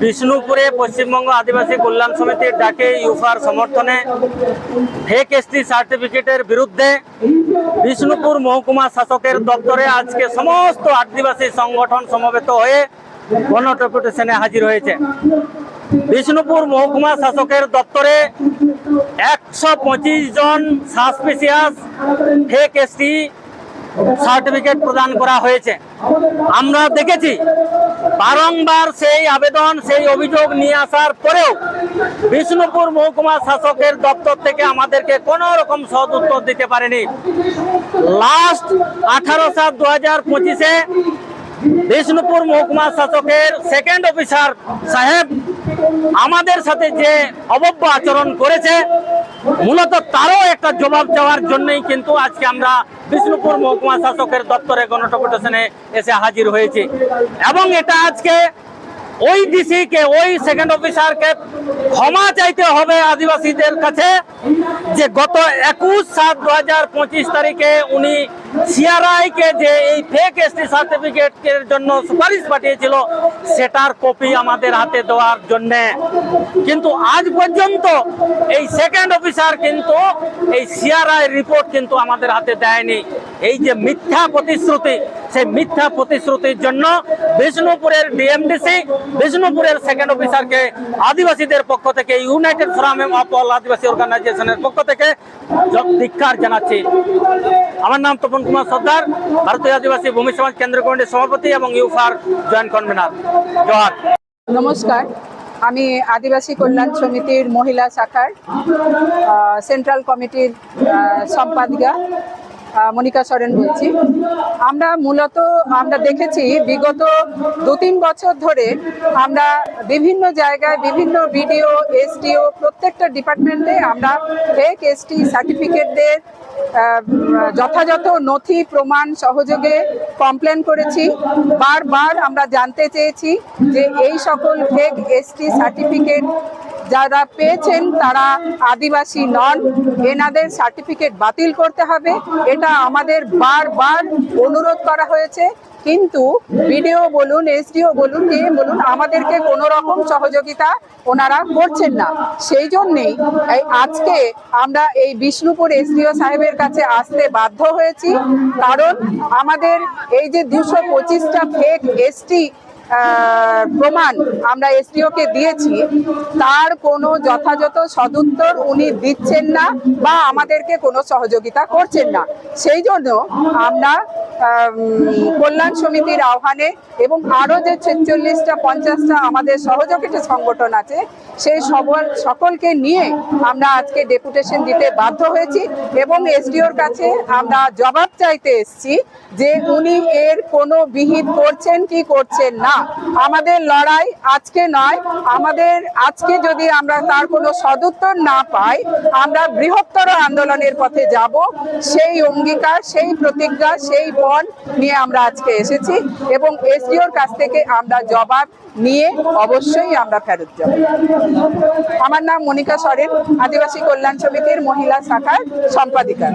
বিষ্ণুপুরে পশ্চিমবঙ্গ আদিবাসী কল্যাণ সমিতির ডাকে ইউফার সমর্থনে ফেক এসটি সার্টিফিকেটের বিরুদ্ধে বিষ্ণুপুর মহকুমা শাসকের দপ্তরে আজকে সমস্ত আদিবাসী সংগঠন সমবেত হয়ে গণডেপুটেশনে হাজির হয়েছে। বিষ্ণুপুর মহকুমা শাসকের দপ্তরে একশো পঁচিশ জন সাসপিসিয়াস ফেক এসটি সার্টিফিকেট প্রদান করা হয়েছে। আমরা দেখেছি, বারংবার সেই আবেদন, সেই অভিযোগ নিয়ে আসার পরেও বিষ্ণুপুর মহকুমা শাসকের দপ্তর থেকে আমাদেরকে কোনো রকম সদ উত্তর দিতে পারেনি। লাস্ট আঠারো সাত দু হাজার পঁচিশে বিষ্ণুপুর মহকুমা শাসকের সেকেন্ড অফিসার সাহেব আমাদের সাথে যে অবব্য আচরণ করেছে, মূলত তারও একটা জবাব দেওয়ার জন্যই কিন্তু আজকে আমরা বিষ্ণুপুর মহকুমা শাসকের দপ্তরে গণটপটেশনে এসে হাজির হয়েছি। এবং এটা আজকে ওই ডিসি কে ওই সেকেন্ড অফিসারকে ক্ষমা চাইতে হবে আদিবাসীদের কাছে যে গত একুশ সাত দু তারিখে উনি সিআরআই কে যে এই ফেক এসটি সার্টিফিকেটের জন্য সুপারিশ পাঠিয়েছিল, সেটার কপি আমাদের হাতে দেওয়ার জন্য। কিন্তু আজ পর্যন্ত এই সেকেন্ড অফিসার কিন্তু এই সিআরআই রিপোর্ট কিন্তু আমাদের হাতে দেয়নি। এই যে মিথ্যা প্রতিশ্রুতি, সেই মিথ্যা প্রতিশ্রুতির জন্য বিষ্ণুপুরের ডিএমডিসি বিষ্ণুপুরের সেকেন্ড অফিসারকে আদিবাসীদের পক্ষ থেকে United Forum of All Adivasi অর্গানাইজেশনের পক্ষ থেকে ধিক্কার জানাচ্ছি। আমার নাম তপন কুমার সর্দার, ভারতীয় আদিবাসী ভূমি সমাজ কেন্দ্র কমিটির সভাপতি এবং ইউফার জয়েন্ট কনভেনার। জহার নমস্কার, আমি আদিবাসী কল্যাণ সমিতির মহিলা শাখার সেন্ট্রাল কমিটির সম্পাদিকা। মনিকা সরেন বলছি। আমরা মূলত, আমরা দেখেছি বিগত দু তিন বছর ধরে আমরা বিভিন্ন জায়গায় বিভিন্ন বিডিও, এসডিও প্রত্যেকটা ডিপার্টমেন্টে আমরা ফেক এসটি সার্টিফিকেটদের যথাযথ নথি, প্রমাণ সহযোগে কমপ্লেন করেছি। বারবার আমরা জানতে চেয়েছি যে এই সকল ফেক এসটি সার্টিফিকেট যারা পেয়েছেন তারা আদিবাসী নন, এনাদের সার্টিফিকেট বাতিল করতে হবে। এটা আমাদের বারবার অনুরোধ করা হয়েছে। কিন্তু বিডিও বলুন, এসডিও বলুন ডিএম বলুন, আমাদেরকে কোনো রকম সহযোগিতা ওনারা করছেন না। সেই জন্যেই এই আজকে আমরা এই বিষ্ণুপুর এসডিও সাহেবের কাছে আসতে বাধ্য হয়েছি। কারণ আমাদের এই যে দুশো পঁচিশটা ফেক এসটি প্রমাণ আমরা এসডিও কে দিয়েছি, তার কোনো যথাযথ সদুত্তর উনি দিচ্ছেন না বা আমাদেরকে কোনো সহযোগিতা করছেন না। সেই জন্য আমরা কল্যাণ সমিতির আহ্বানে এবং আরও যে ছেচল্লিশটা, পঞ্চাশটা আমাদের সহযোগিতা সংগঠন আছে, সেই সকল সকলকে নিয়ে আমরা আজকে ডেপুটেশন দিতে বাধ্য হয়েছি এবং এসডিওর কাছে আমরা জবাব চাইতে এসেছি যে উনি এর কোনো বিহিত করছেন কি করছেন না। আমাদের লড়াই আজকে নয়, আমাদের, আজকে যদি আমরা তার কোনো সদুত্তর না পাই, আমরা বৃহত্তর আন্দোলনের পথে যাব। সেই অঙ্গীকার, সেই প্রতিজ্ঞা, সেই বন নিয়ে আমরা আজকে এসেছি এবং এসডিওর কাছ থেকে আমরা জবাব নিয়ে অবশ্যই আমরা ফেরত যাব। আমার নাম মনিকা সরেন, আদিবাসী কল্যাণ সমিতির মহিলা শাখার সম্পাদিকা।